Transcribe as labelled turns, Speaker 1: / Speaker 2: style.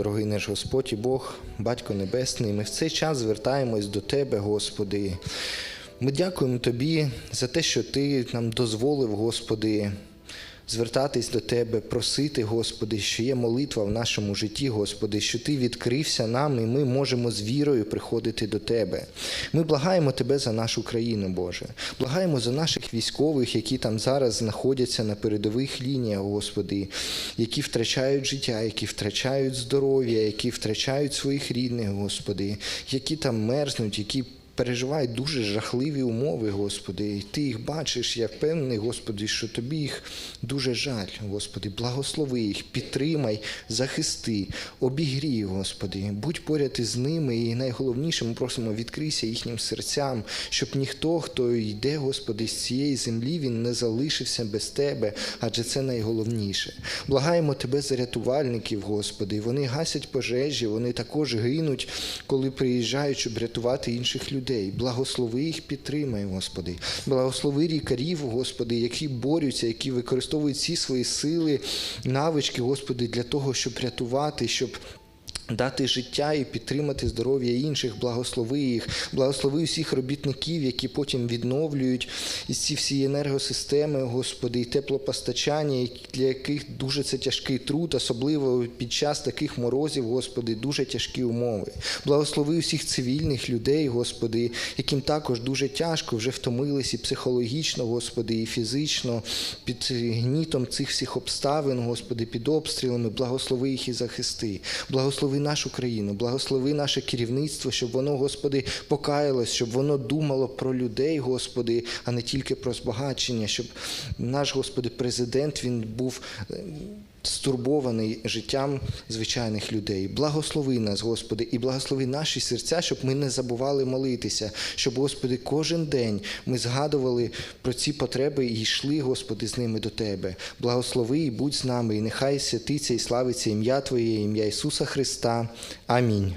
Speaker 1: Дорогий наш Господь і Бог, Батько Небесний, ми в цей час звертаємось до Тебе, Господи. Ми дякуємо Тобі за те, що Ти нам дозволив, Господи, звертатись до Тебе, просити, Господи, що є молитва в нашому житті, Господи, що Ти відкрився нам, і ми можемо з вірою приходити до Тебе. Ми благаємо Тебе за нашу країну, Боже. Благаємо за наших військових, які там зараз знаходяться на передових лініях, Господи, які втрачають життя, які втрачають здоров'я, які втрачають своїх рідних, Господи, які там мерзнуть, які переживають дуже жахливі умови, Господи. І Ти їх бачиш, я впевнений, Господи, що тобі їх дуже жаль, Господи. Благослови їх, підтримай, захисти, обігрій, Господи. Будь поряд із ними. І найголовніше, ми просимо, відкрийся їхнім серцям, щоб ніхто, хто йде, Господи, з цієї землі, він не залишився без Тебе, адже це найголовніше. Благаємо Тебе за рятувальників, Господи. Вони гасять пожежі, вони також гинуть, коли приїжджають, щоб рятувати інших людей. Благослови їх, підтримай, Господи. Благослови лікарів, Господи, які борються, які використовують всі свої сили, навички, Господи, для того, щоб рятувати, щоб. Дати життя і підтримати здоров'я інших, благослови їх, благослови усіх робітників, які потім відновлюють із ці всі енергосистеми, Господи, і теплопостачання, для яких дуже це тяжкий труд, особливо під час таких морозів, Господи, дуже тяжкі умови. Благослови усіх цивільних людей, Господи, яким також дуже тяжко вже втомились і психологічно, Господи, і фізично під гнітом цих всіх обставин, Господи, під обстрілами, благослови їх і захисти. Благослови нашу країну, благослови наше керівництво, щоб воно, Господи, покаялось, щоб воно думало про людей, Господи, а не тільки про збагачення, щоб наш, Господи, президент він був. е, Стурбований життям звичайних людей. Благослови нас, Господи, і благослови наші серця, щоб ми не забували молитися, щоб, Господи, кожен день ми згадували про ці потреби і йшли, Господи, з ними до Тебе. Благослови і будь з нами, і нехай святиться і славиться ім'я Твоє, ім'я Ісуса Христа. Амінь.